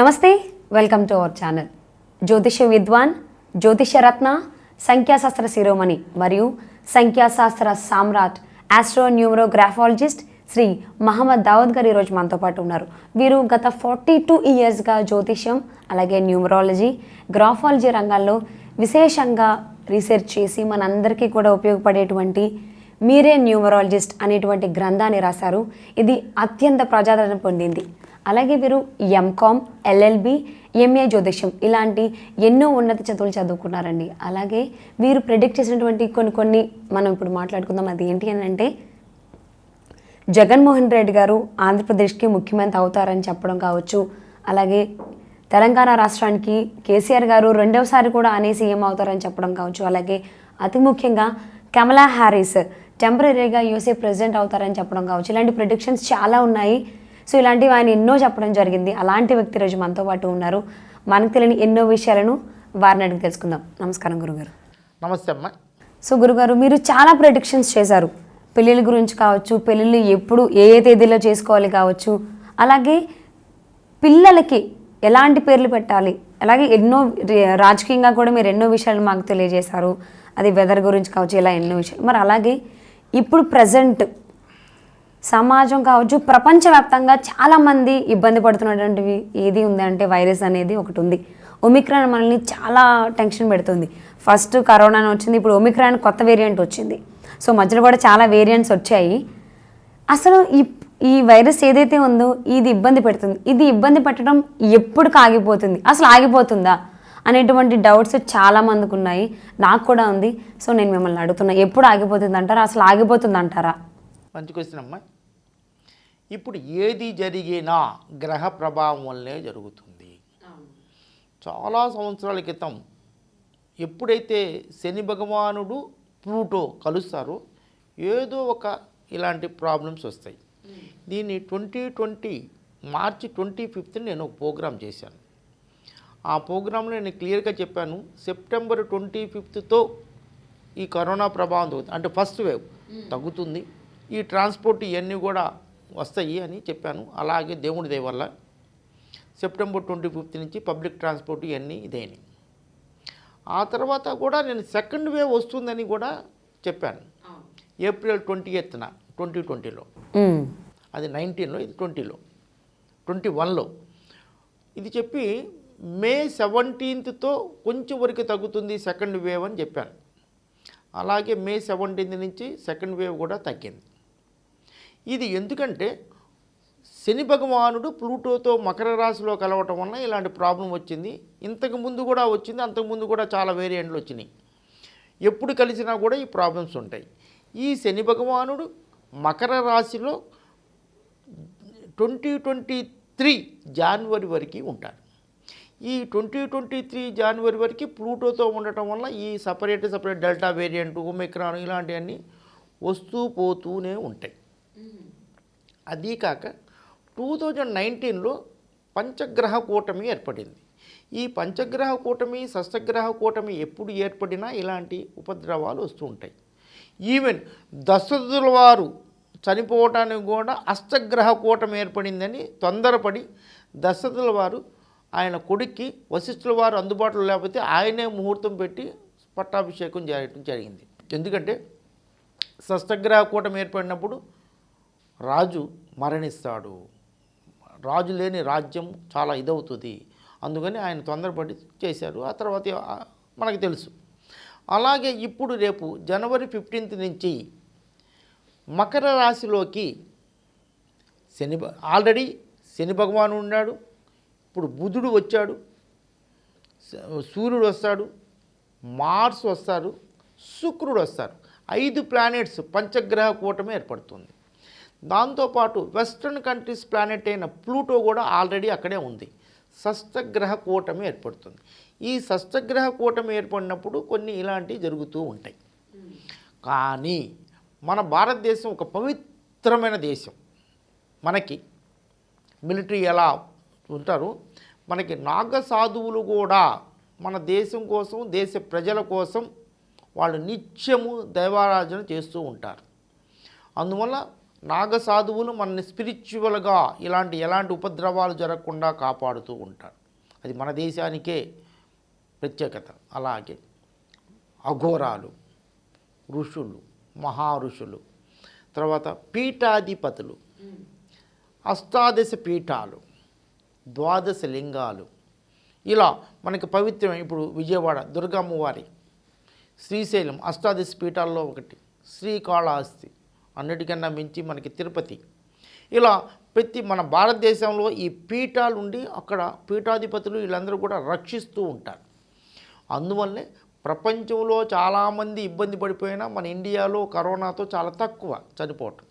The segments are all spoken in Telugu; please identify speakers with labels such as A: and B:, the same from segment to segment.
A: నమస్తే వెల్కమ్ టు అవర్ ఛానల్. జ్యోతిష విద్వాన్ జ్యోతిషరత్న సంఖ్యాశాస్త్ర శిరోమణి మరియు సంఖ్యాశాస్త్ర సామ్రాట్ ఆస్ట్రో న్యూమరోగ్రాఫాలజిస్ట్ శ్రీ మహమ్మద్ దావద్ గారు ఈరోజు మనతో పాటు ఉన్నారు. వీరు గత ఫార్టీ టూ ఇయర్స్గా జ్యోతిష్యం అలాగే న్యూమరాలజీ గ్రాఫాలజీ రంగాల్లో విశేషంగా రీసెర్చ్ చేసి మనందరికీ కూడా ఉపయోగపడేటువంటి మీరే న్యూమరాలజిస్ట్ అనేటువంటి గ్రంథాన్ని రాశారు. ఇది అత్యంత ప్రజాదరణ పొందింది. అలాగే వీరు ఎంకామ్ ఎల్ఎల్బి ఎంఏ జ్యోతిష్యం ఇలాంటి ఎన్నో ఉన్నత చదువులు చదువుకున్నారండి. అలాగే వీరు ప్రిడిక్ట్ చేసినటువంటి కొన్ని కొన్ని మనం ఇప్పుడు మాట్లాడుకుందాం. అది ఏంటి అని అంటే జగన్మోహన్ రెడ్డి గారు ఆంధ్రప్రదేశ్కి ముఖ్యమంత్రి అవుతారని చెప్పడం కావచ్చు. అలాగే తెలంగాణ రాష్ట్రానికి కేసీఆర్ గారు రెండవసారి కూడా అనే సీఎం అవుతారని చెప్పడం కావచ్చు. అలాగే అతి ముఖ్యంగా కమలా హ్యారీస్ టెంపరీగా యూఎస్ఏ ప్రెసిడెంట్ అవుతారని చెప్పడం కావచ్చు. ఇలాంటి ప్రొడిక్షన్స్ చాలా ఉన్నాయి. సో ఇలాంటివి ఆయన ఎన్నో చెప్పడం జరిగింది. అలాంటి వ్యక్తి రోజు మనతో పాటు ఉన్నారు. మనకు తెలియని ఎన్నో విషయాలను వారిని అడిగి తెలుసుకుందాం. నమస్కారం గురుగారు.
B: నమస్తే అమ్మ.
A: సో గురుగారు మీరు చాలా ప్రెడిక్షన్స్ చేశారు. పెళ్ళిళ్ళ గురించి కావచ్చు పెళ్ళిళ్ళు ఎప్పుడు ఏ ఏ తేదీలో చేసుకోవాలి కావచ్చు అలాగే పిల్లలకి ఎలాంటి పేర్లు పెట్టాలి అలాగే ఎన్నో రాజకీయంగా కూడా మీరు ఎన్నో విషయాలు మాకు తెలియజేశారు. అది వెదర్ గురించి కావచ్చు ఇలా ఎన్నో విషయాలు. మరి అలాగే ఇప్పుడు ప్రజెంట్ సమాజం కావచ్చు ప్రపంచవ్యాప్తంగా చాలామంది ఇబ్బంది పడుతున్నటువంటివి ఏది ఉంది అంటే వైరస్ అనేది ఒకటి ఉంది. ఒమిక్రాన్ మనల్ని చాలా టెన్షన్ పెడుతుంది. ఫస్ట్ కరోనా అని వచ్చింది ఇప్పుడు ఒమిక్రాన్ కొత్త వేరియంట్ వచ్చింది. సో మధ్యలో కూడా చాలా వేరియంట్స్ వచ్చాయి. అసలు ఈ ఈ వైరస్ ఏదైతే ఉందో ఇది ఇబ్బంది పెడుతుంది. ఇది ఇబ్బంది పెట్టడం ఎప్పుడు ఆగిపోతుంది? అసలు ఆగిపోతుందా? అనేటువంటి డౌట్స్ చాలా మందికి ఉన్నాయి. నాకు కూడా ఉంది. సో నేను మిమ్మల్ని అడుగుతున్నా ఎప్పుడు ఆగిపోతుంది అంటారా అసలు ఆగిపోతుంది అంటారా
B: మంచి క్వశ్చన్ అమ్మా. ఇప్పుడు ఏది జరిగినా గ్రహ ప్రభావం వల్లే జరుగుతుంది. చాలా సంవత్సరాల క్రితం ఎప్పుడైతే శని భగవానుడు ప్లూటో కలుస్తారో ఏదో ఒక ఇలాంటి ప్రాబ్లమ్స్ వస్తాయి. దీన్ని twenty twenty March twenty fifth నేను ఒక ప్రోగ్రామ్ చేశాను. ఆ ప్రోగ్రాంలో నేను క్లియర్గా చెప్పాను సెప్టెంబర్ ట్వంటీ ఫిఫ్త్తో ఈ కరోనా ప్రభావం తగ్గుతుంది. అంటే ఫస్ట్ వేవ్ తగ్గుతుంది. ఈ ట్రాన్స్పోర్ట్ ఇవన్నీ కూడా వస్తాయి అని చెప్పాను. అలాగే దేవుడి దయ వల్ల సెప్టెంబర్ ట్వంటీ ఫిఫ్త్ నుంచి పబ్లిక్ ట్రాన్స్పోర్ట్ ఇవన్నీ ఇదేని ఆ తర్వాత కూడా నేను సెకండ్ వేవ్ వస్తుందని కూడా చెప్పాను. ఏప్రిల్ ట్వంటీ ఎయిత్న ట్వంటీ ట్వంటీలో. అది నైన్టీన్లో ఇది ట్వంటీలో. ట్వంటీ వన్లో. ఇది చెప్పి మే సెవెంటీన్త్తో కొంచెం వరకు తగ్గుతుంది సెకండ్ వేవ్ అని చెప్పాను. అలాగే మే సెవెంటీన్త్ నుంచి సెకండ్ వేవ్ కూడా తగ్గింది. ఇది ఎందుకంటే శని భగవానుడు ప్లూటోతో మకర రాశిలో కలవటం వల్ల ఇలాంటి ప్రాబ్లం వచ్చింది. ఇంతకు ముందు కూడా వచ్చింది అంతకుముందు కూడా చాలా వేరియంట్లు వచ్చినాయి. ఎప్పుడు కలిసినా కూడా ఈ ప్రాబ్లమ్స్ ఉంటాయి. ఈ శని భగవానుడు మకర రాశిలో ట్వంటీ ట్వంటీ త్రీ జాన్వరి వరకు ఉంటారు ఈ ట్వంటీ ట్వంటీ త్రీ జనవరి వరకు ప్లూటోతో ఉండటం వల్ల ఈ separate separate delta variant omicron ఇలాంటివన్నీ వస్తూ పోతూనే ఉంటాయి. అదీ కాక టూ థౌజండ్ నైన్టీన్లో పంచగ్రహ కూటమి ఏర్పడింది. ఈ పంచగ్రహ కూటమి షష్టగ్రహ కూటమి ఎప్పుడు ఏర్పడినా ఇలాంటి ఉపద్రవాలు వస్తూ ఉంటాయి. ఈవెన్ దశరథుల వారు చనిపోవటానికి కూడా అష్టగ్రహ కూటమి ఏర్పడిందని తొందరపడి దశరథుల వారు ఆయన కొడుక్కి వశిష్ఠుల వారు అందుబాటులో లేకపోతే ఆయనే ముహూర్తం పెట్టి పట్టాభిషేకం జరగడం జరిగింది. ఎందుకంటే షష్టగ్రహ కూటమి ఏర్పడినప్పుడు రాజు మరణిస్తాడు. రాజు లేని రాజ్యం చాలా ఇదవుతుంది. అందుకని ఆయన తొందరపడి చేశారు. ఆ తర్వాత మనకు తెలుసు. అలాగే ఇప్పుడు రేపు జనవరి ఫిఫ్టీన్త్ నుంచి మకర రాశిలోకి శని ఆల్రెడీ శని భగవాను ఉన్నాడు. ఇప్పుడు బుధుడు వచ్చాడు. సూర్యుడు వస్తాడు. మార్స్ వస్తారు. శుక్రుడు వస్తారు. ఐదు ప్లానెట్స్ పంచగ్రహ కూటమి ఏర్పడుతుంది. దాంతోపాటు వెస్ట్రన్ కంట్రీస్ ప్లానెట్ అయిన ప్లూటో కూడా ఆల్రెడీ అక్కడే ఉంది. షష్టగ్రహ కూటమి ఏర్పడుతుంది. ఈ షష్టగ్రహ కూటమి ఏర్పడినప్పుడు కొన్ని ఇలాంటివి జరుగుతూ ఉంటాయి. కానీ మన భారతదేశం ఒక పవిత్రమైన దేశం. మనకి మిలిటరీ ఎలా ఉంటారు? మనకి నాగ సాధువులు కూడా మన దేశం కోసం దేశ ప్రజల కోసం వాళ్ళు నిత్యము దైవారాధన చేస్తూ ఉంటారు. అందువల్ల నాగసాధువులు మనని మనల్ని స్పిరిచువల్గా ఇలాంటి ఎలాంటి ఉపద్రవాలు జరగకుండా కాపాడుతూ ఉంటారు. అది మన దేశానికే ప్రత్యేకత. అలాగే అఘోరాలు ఋషులు మహారుషులు తర్వాత పీఠాధిపతులు అష్టాదశ పీఠాలు ద్వాదశ లింగాలు. ఇలా మనకి పవిత్రం ఇప్పుడు విజయవాడ దుర్గమ్మవారి శ్రీశైలం అష్టాదశ పీఠాల్లో ఒకటి శ్రీకాళహస్తి. అన్నిటికన్నా మించి మనకి తిరుపతి. ఇలా ప్రతి మన భారతదేశంలో ఈ పీఠాలు ఉండి అక్కడ పీఠాధిపతులు వీళ్ళందరూ కూడా రక్షిస్తూ ఉంటారు. అందువల్లే ప్రపంచంలో చాలామంది ఇబ్బంది పడిపోయినా మన ఇండియాలో కరోనాతో చాలా తక్కువ చనిపోవటం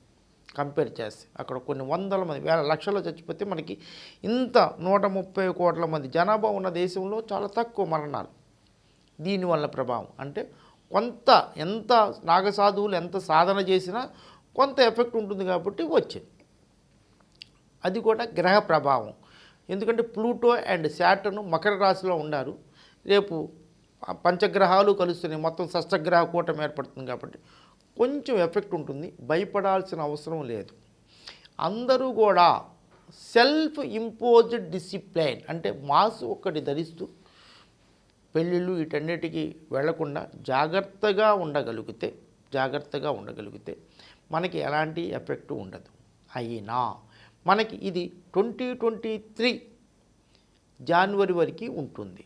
B: కంపేర్ చేస్తే. అక్కడ కొన్ని వందల మంది వేల లక్షలు చచ్చిపోతే మనకి ఇంత నూట ముప్పై కోట్ల మంది జనాభా ఉన్న దేశంలో చాలా తక్కువ మరణాలు. దీనివల్ల ప్రభావం అంటే కొంత ఎంత నాగసాధువులు ఎంత సాధన చేసినా కొంత ఎఫెక్ట్ ఉంటుంది కాబట్టి వచ్చింది. అది కూడా గ్రహ ప్రభావం. ఎందుకంటే ప్లూటో అండ్ శాటర్ను మకర రాశిలో ఉన్నారు. రేపు పంచగ్రహాలు కలుస్తున్నాయి. మొత్తం షష్టగ్రహ కూటం ఏర్పడుతుంది కాబట్టి కొంచెం ఎఫెక్ట్ ఉంటుంది. భయపడాల్సిన అవసరం లేదు. అందరూ కూడా సెల్ఫ్ ఇంపోజ్డ్ డిసిప్లైన్ అంటే మాస్ ఒక్కటి ధరిస్తూ పెళ్ళిళ్ళు వీటన్నిటికీ వెళ్ళకుండా జాగ్రత్తగా ఉండగలిగితే జాగ్రత్తగా ఉండగలిగితే మనకి ఎలాంటి ఎఫెక్ట్ ఉండదు. అయినా మనకి ఇది ట్వంటీ ట్వంటీ త్రీ జనవరి వరకు ఉంటుంది.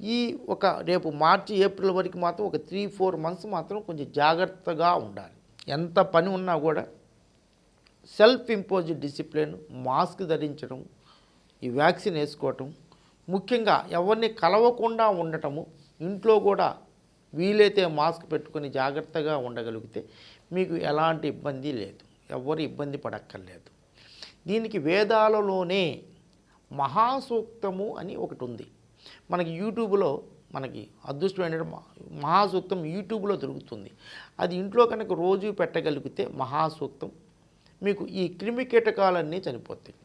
B: ఈ ఒక రేపు మార్చి ఏప్రిల్ వరకు మాత్రం ఒక త్రీ ఫోర్ మంత్స్ మాత్రం కొంచెం జాగ్రత్తగా ఉండాలి. ఎంత పని ఉన్నా కూడా సెల్ఫ్ ఇంపోజ్ డిసిప్లిన్ మాస్క్ ధరించడం ఈ వ్యాక్సిన్ వేసుకోవటం ముఖ్యంగా ఎవరిని కలవకుండా ఉండటము ఇంట్లో కూడా వీలైతే మాస్క్ పెట్టుకొని జాగ్రత్తగా ఉండగలిగితే మీకు ఎలాంటి ఇబ్బంది లేదు. ఎవరు ఇబ్బంది పడక్కర్లేదు. దీనికి వేదాలలోనే మహాసూక్తము అని ఒకటి ఉంది మనకి యూట్యూబ్లో మనకి అదృష్టం ఏంటంటే మహాసూక్తం యూట్యూబ్లో దొరుకుతుంది. అది ఇంట్లో కనుక రోజు పెట్టగలిగితే మహాసూక్తం మీకు ఈ క్రిమి కీటకాలన్నీ చనిపోతాయి.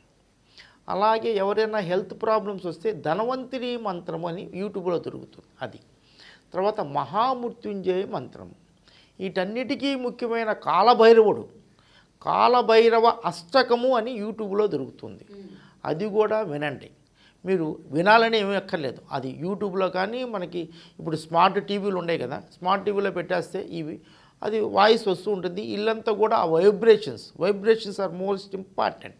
B: అలాగే ఎవరైనా హెల్త్ ప్రాబ్లమ్స్ వస్తే ధనవంతిని మంత్రం అని యూట్యూబ్లో దొరుకుతుంది. అది తర్వాత మహామృత్యుంజయ మంత్రం. వీటన్నిటికీ ముఖ్యమైన కాలభైరవుడు. కాలభైరవ అష్టకము అని యూట్యూబ్లో దొరుకుతుంది. అది కూడా వినండి. మీరు వినాలని ఏమీ అక్కర్లేదు. అది యూట్యూబ్లో కానీ మనకి ఇప్పుడు స్మార్ట్ టీవీలు ఉన్నాయి కదా స్మార్ట్ టీవీలో పెట్టేస్తే ఇవి అది వాయిస్ వస్తూ ఉంటుంది. ఇల్లంతా కూడా ఆ vibrations vibrations are most important.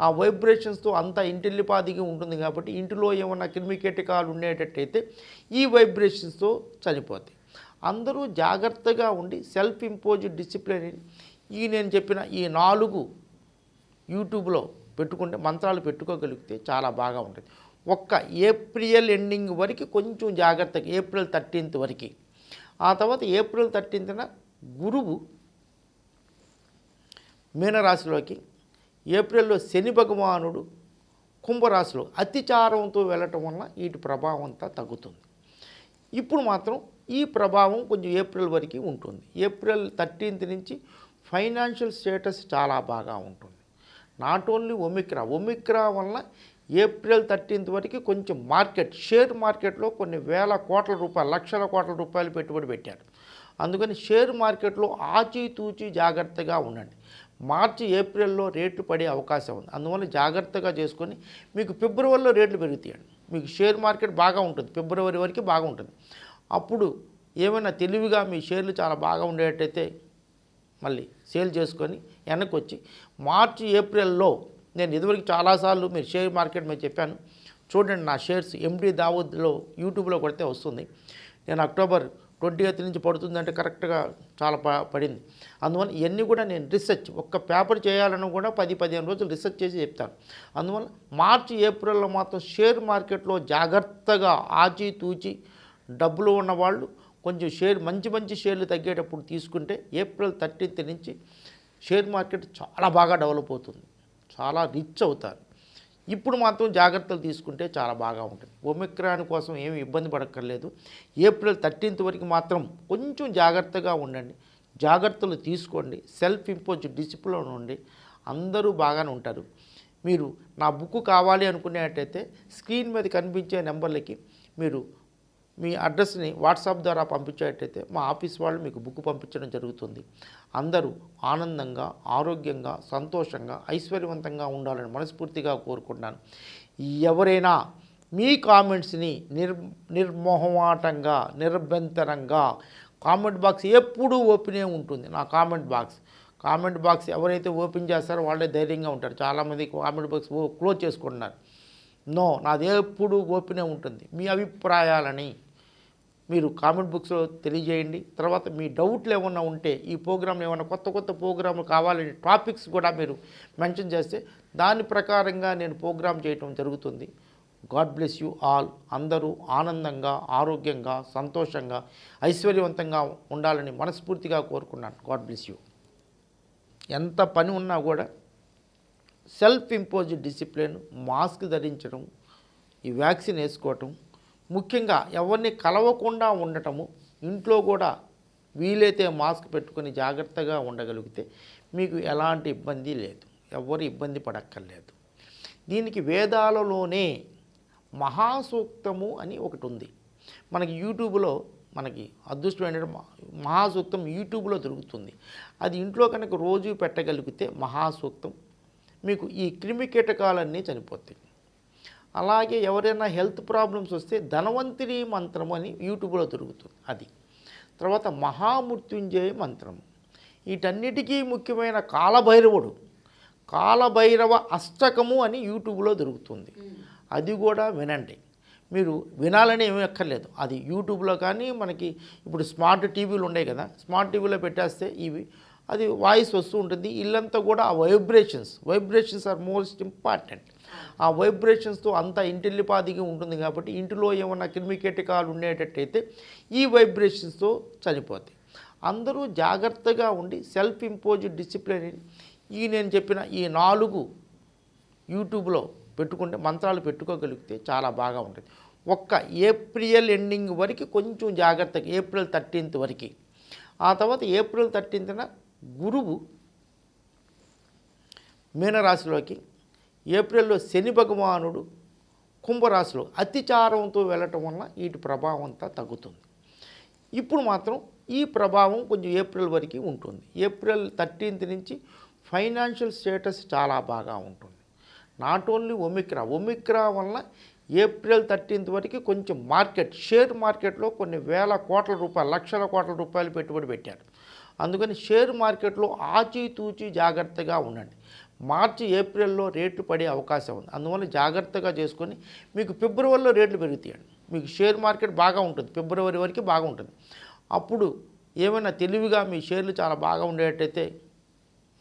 B: ఆ వైబ్రేషన్స్తో అంతా ఇంటిల్లిపాదిగా ఉంటుంది కాబట్టి ఇంటిలో ఏమన్నా క్రిమికీటకాలు ఉండేటట్టయితే ఈ వైబ్రేషన్స్తో చనిపోతాయి. అందరూ జాగ్రత్తగా ఉండి సెల్ఫ్ ఇంపోజ్ డిసిప్లిన్ ఈ నేను చెప్పిన ఈ నాలుగు యూట్యూబ్లో పెట్టుకుంటే మంత్రాలు పెట్టుకోగలిగితే చాలా బాగా ఉంటుంది. ఒక్క ఏప్రిల్ ఎండింగ్ వరకు కొంచెం జాగ్రత్తగా ఏప్రిల్ థర్టీన్త్ వరకు. ఆ తర్వాత ఏప్రిల్ థర్టీన్త్న గురువు మీనరాశిలోకి ఏప్రిల్లో శని భగవానుడు కుంభరాశిలో అతిచారంతో వెళ్ళటం వల్ల వీటి ప్రభావం అంతా తగ్గుతుంది. ఇప్పుడు మాత్రం ఈ ప్రభావం కొంచెం ఏప్రిల్ వరకు ఉంటుంది. ఏప్రిల్ థర్టీన్త్ నుంచి ఫైనాన్షియల్ స్టేటస్ చాలా బాగా ఉంటుంది. నాట్ ఓన్లీ ఒమిక్రా ఒమిక్రా వల్ల ఏప్రిల్ థర్టీన్త్ వరకు కొంచెం మార్కెట్ షేర్ మార్కెట్లో కొన్ని వేల కోట్ల రూపాయలు లక్షల కోట్ల రూపాయలు పెట్టుబడి పెట్టారు. అందుకని షేర్ మార్కెట్లో ఆచితూచి జాగ్రత్తగా ఉండండి. మార్చి ఏప్రిల్లో రేట్లు పడే అవకాశం ఉంది. అందువల్ల జాగ్రత్తగా చేసుకొని మీకు ఫిబ్రవరిలో రేట్లు పెరుగుతాయండి. మీకు షేర్ మార్కెట్ బాగా ఉంటుంది. ఫిబ్రవరి వరకు బాగా ఉంటుంది అప్పుడు ఏమైనా తెలివిగా మీ షేర్లు చాలా బాగా ఉండేటైతే మళ్ళీ సేల్ చేసుకొని వెనక్కి వచ్చి మార్చి ఏప్రిల్లో నేను ఇదివరకు చాలాసార్లు మీరు షేర్ మార్కెట్ మీద చెప్పాను. చూడండి నా షేర్స్ ఎండి దావూద్లో యూట్యూబ్లో కొడితే వస్తుంది. నేను అక్టోబర్ ట్వంటీ ఎయిత్ నుంచి పడుతుందంటే కరెక్ట్గా చాలా ప పడింది. అందువల్ల ఇవన్నీ కూడా నేను రీసెర్చ్ ఒక్క పేపర్ చేయాలని కూడా పది పదిహేను రోజులు రీసెర్చ్ చేసి చెప్తాను. అందువల్ల మార్చి ఏప్రిల్లో మాత్రం షేర్ మార్కెట్లో జాగ్రత్తగా ఆచితూచి డబ్బులు ఉన్నవాళ్ళు కొంచెం షేర్ మంచి మంచి షేర్లు తగ్గేటప్పుడు తీసుకుంటే ఏప్రిల్ థర్టీన్త్ నుంచి షేర్ మార్కెట్ చాలా బాగా డెవలప్ అవుతుంది. చాలా రిచ్ అవుతారు. ఇప్పుడు మాత్రం జాగ్రత్తలు తీసుకుంటే చాలా బాగా ఉంటుంది. ఒమిక్రాన్ కోసం ఏమి ఇబ్బంది పడక్కర్లేదు. ఏప్రిల్ థర్టీన్త్ వరకు మాత్రం కొంచెం జాగ్రత్తగా ఉండండి. జాగ్రత్తలు తీసుకోండి. సెల్ఫ్ ఇంపోజ్ డిసిప్లిన్ ఉండి అందరూ బాగానే ఉంటారు. మీరు నా బుక్ కావాలి అనుకునేటైతే స్క్రీన్ మీద కనిపించే నెంబర్లకి మీరు మీ అడ్రస్ని వాట్సాప్ ద్వారా పంపించేటైతే మా ఆఫీస్ వాళ్ళు మీకు బుక్ పంపించడం జరుగుతుంది. అందరూ ఆనందంగా ఆరోగ్యంగా సంతోషంగా ఐశ్వర్యవంతంగా ఉండాలని మనస్ఫూర్తిగా కోరుకుంటున్నాను. ఎవరైనా మీ కామెంట్స్ని నిర్ నిర్మోహమాటంగా నిరభ్యంతరంగా కామెంట్ బాక్స్ ఎప్పుడూ ఓపెనే ఉంటుంది. నా కామెంట్ బాక్స్. కామెంట్ బాక్స్ ఎవరైతే ఓపెన్ చేస్తారో వాళ్ళే ధైర్యంగా ఉంటారు. చాలామంది కామెంట్ బాక్స్ ఓ క్లోజ్ చేసుకుంటున్నారు. నో నాది ఎప్పుడు ఓపెనే ఉంటుంది. మీ అభిప్రాయాలని మీరు కామెంట్ బుక్స్లో తెలియజేయండి. తర్వాత మీ డౌట్లు ఏమన్నా ఉంటే ఈ ప్రోగ్రాంలు ఏమైనా కొత్త కొత్త ప్రోగ్రాంలు కావాలని టాపిక్స్ కూడా మీరు మెన్షన్ చేస్తే దాని ప్రకారంగా నేను ప్రోగ్రామ్ చేయటం జరుగుతుంది. God bless you all. అందరూ ఆనందంగా ఆరోగ్యంగా సంతోషంగా ఐశ్వర్యవంతంగా ఉండాలని మనస్ఫూర్తిగా కోరుకున్నాను. God bless you. ఎంత పని ఉన్నా కూడా సెల్ఫ్ ఇంపోజ్డ్ డిసిప్లిన్ మాస్క్ ధరించడం ఈ వ్యాక్సిన్ వేసుకోవటం ముఖ్యంగా ఎవరిని కలవకుండా ఉండటము ఇంట్లో కూడా వీలైతే మాస్క్ పెట్టుకొని జాగ్రత్తగా ఉండగలిగితే మీకు ఎలాంటి ఇబ్బంది లేదు. ఎవరు ఇబ్బంది పడక్కర్లేదు. దీనికి వేదాలలోనే మహాసూక్తము అని ఒకటి ఉంది మనకి యూట్యూబ్లో మనకి అదృష్టం ఏంటంటే మహాసూక్తం యూట్యూబ్లో దొరుకుతుంది. అది ఇంట్లో కనుక రోజు పెట్టగలిగితే మహాసూక్తం మీకు ఈ క్రిమి కీటకాలన్నీ చనిపోతాయి. అలాగే ఎవరైనా హెల్త్ ప్రాబ్లమ్స్ వస్తే ధనవంతిని మంత్రం అని యూట్యూబ్లో దొరుకుతుంది. అది. తర్వాత మహామృత్యుంజయ మంత్రం. వీటన్నిటికీ ముఖ్యమైన కాలభైరవుడు. కాలభైరవ అష్టకము అని యూట్యూబ్లో దొరుకుతుంది. అది కూడా వినండి. మీరు వినాలని ఏమీ అక్కర్లేదు. అది యూట్యూబ్లో కానీ మనకి ఇప్పుడు స్మార్ట్ టీవీలు ఉన్నాయి కదా స్మార్ట్ టీవీలో పెట్టేస్తే ఇవి అది వాయిస్ వస్తూ ఉంటుంది. ఇల్లంతా కూడా ఆ vibrations vibrations are most important. ఆ వైబ్రేషన్స్తో అంతా ఇంటిల్లిపాదిగా ఉంటుంది కాబట్టి ఇంటిలో ఏమన్నా క్రిమికీటకాలు ఉండేటట్టయితే ఈ వైబ్రేషన్స్తో చనిపోతాయి. అందరూ జాగ్రత్తగా ఉండి సెల్ఫ్ ఇంపోజ్ డిసిప్లిన్ ఈ నేను చెప్పిన ఈ నాలుగు యూట్యూబ్లో పెట్టుకుంటే మంత్రాలు పెట్టుకోగలిగితే చాలా బాగా ఉంటుంది. ఒక్క ఏప్రిల్ ఎండింగ్ వరకు కొంచెం జాగ్రత్తగా ఏప్రిల్ థర్టీన్త్ వరకు. ఆ తర్వాత ఏప్రిల్ థర్టీన్త్న గురువు మీనరాశిలోకి ఏప్రిల్లో శని భగవానుడు కుంభరాశిలో అతిచారంతో వెళ్ళటం వల్ల వీటి ప్రభావం అంతా తగ్గుతుంది. ఇప్పుడు మాత్రం ఈ ప్రభావం కొంచెం ఏప్రిల్ వరకు ఉంటుంది. ఏప్రిల్ థర్టీన్త్ నుంచి ఫైనాన్షియల్ స్టేటస్ చాలా బాగా ఉంటుంది. నాట్ ఓన్లీ ఒమిక్రా ఒమిక్రా వల్ల ఏప్రిల్ థర్టీన్త్ వరకు కొంచెం మార్కెట్ షేర్ మార్కెట్లో కొన్ని వేల కోట్ల రూపాయలు లక్షల కోట్ల రూపాయలు పెట్టుబడి పెట్టారు. అందుకని షేర్ మార్కెట్లో ఆచితూచి జాగ్రత్తగా ఉండండి. మార్చి ఏప్రిల్లో రేట్లు పడే అవకాశం ఉంది. అందువల్ల జాగ్రత్తగా చేసుకొని మీకు ఫిబ్రవరిలో రేట్లు పెరుగుతాయండి. మీకు షేర్ మార్కెట్ బాగా ఉంటుంది. ఫిబ్రవరి వరకు బాగా ఉంటుంది అప్పుడు ఏమైనా తెలివిగా మీ షేర్లు చాలా బాగా ఉండేటైతే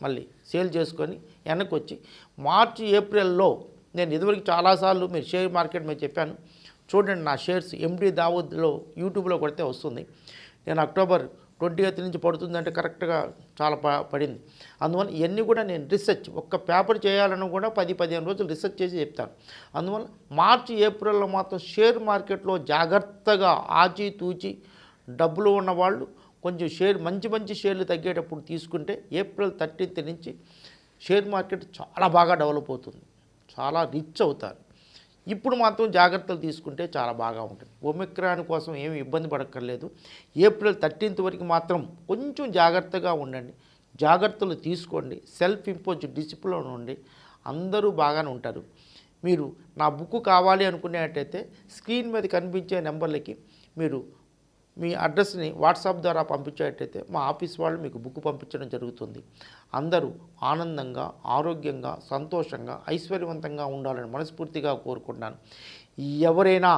B: మళ్ళీ సేల్ చేసుకొని వెనక్కి వచ్చి మార్చి ఏప్రిల్లో నేను ఇదివరకు చాలాసార్లు మీరు షేర్ మార్కెట్ మీద చెప్పాను. చూడండి నా షేర్స్ ఎండి దావూద్లో యూట్యూబ్లో కొడితే వస్తుంది. నేను అక్టోబర్ ట్వంటీ ఎయిత్ నుంచి పడుతుందంటే కరెక్ట్గా చాలా పడింది. అందువల్ల ఇవన్నీ కూడా నేను రీసెర్చ్ ఒక్క పేపర్ చేయాలని కూడా పది పదిహేను రోజులు రీసెర్చ్ చేసి చెప్తాను. అందువల్ల మార్చి ఏప్రిల్లో మాత్రం షేర్ మార్కెట్లో జాగ్రత్తగా ఆచితూచి డబ్బులు ఉన్నవాళ్ళు కొంచెం షేర్ మంచి మంచి షేర్లు తగ్గేటప్పుడు తీసుకుంటే ఏప్రిల్ థర్టీన్త్ నుంచి షేర్ మార్కెట్ చాలా బాగా డెవలప్ అవుతుంది. చాలా రిచ్ అవుతారు. ఇప్పుడు మాత్రం జాగ్రత్తలు తీసుకుంటే చాలా బాగా ఉంటుంది. ఒమిక్రాన్ కోసం ఏమి ఇబ్బంది పడక్కర్లేదు. ఏప్రిల్ థర్టీన్త్ వరకు మాత్రం కొంచెం జాగ్రత్తగా ఉండండి. జాగ్రత్తలు తీసుకోండి. సెల్ఫ్ ఇంపోజ్ డిసిప్లిన్ ఉండి అందరూ బాగానే ఉంటారు. మీరు నా బుక్ కావాలి అనుకునేటైతే స్క్రీన్ మీద కనిపించే నెంబర్లకి మీరు మీ అడ్రస్ని వాట్సాప్ ద్వారా పంపించేటైతే మా ఆఫీస్ వాళ్ళు మీకు బుక్ పంపించడం జరుగుతుంది. అందరూ ఆనందంగా ఆరోగ్యంగా సంతోషంగా ఐశ్వర్యవంతంగా ఉండాలని మనస్ఫూర్తిగా కోరుకుంటున్నాను. ఎవరైనా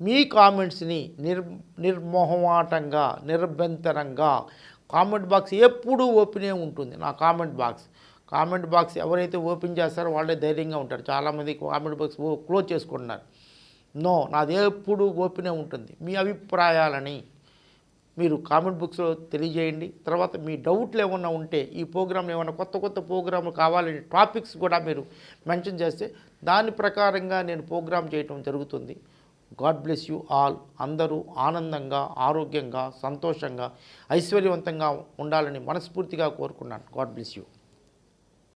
B: మీ కామెంట్స్ని నిర్ నిర్మోహమాటంగా నిర్భంతరంగా కామెంట్ బాక్స్ ఎప్పుడూ ఓపెనే ఉంటుంది. నా కామెంట్ బాక్స్. కామెంట్ బాక్స్ ఎవరైతే ఓపెన్ చేస్తారో వాళ్ళే ధైర్యంగా ఉంటారు. చాలామంది కామెంట్ బాక్స్ ఓ క్లోజ్ చేసుకుంటున్నారు. నో నాది ఎప్పుడు ఓపెనే ఉంటుంది. మీ అభిప్రాయాలని మీరు కామెంట్ బుక్స్లో తెలియజేయండి. తర్వాత మీ డౌట్లు ఏమన్నా ఉంటే ఈ ప్రోగ్రాంలు ఏమైనా కొత్త కొత్త ప్రోగ్రాంలు కావాలని టాపిక్స్ కూడా మీరు మెన్షన్ చేస్తే దాని ప్రకారంగా నేను ప్రోగ్రామ్ చేయటం జరుగుతుంది. God bless you all. అందరూ ఆనందంగా ఆరోగ్యంగా సంతోషంగా ఐశ్వర్యవంతంగా ఉండాలని మనస్ఫూర్తిగా కోరుకున్నాను. God bless you.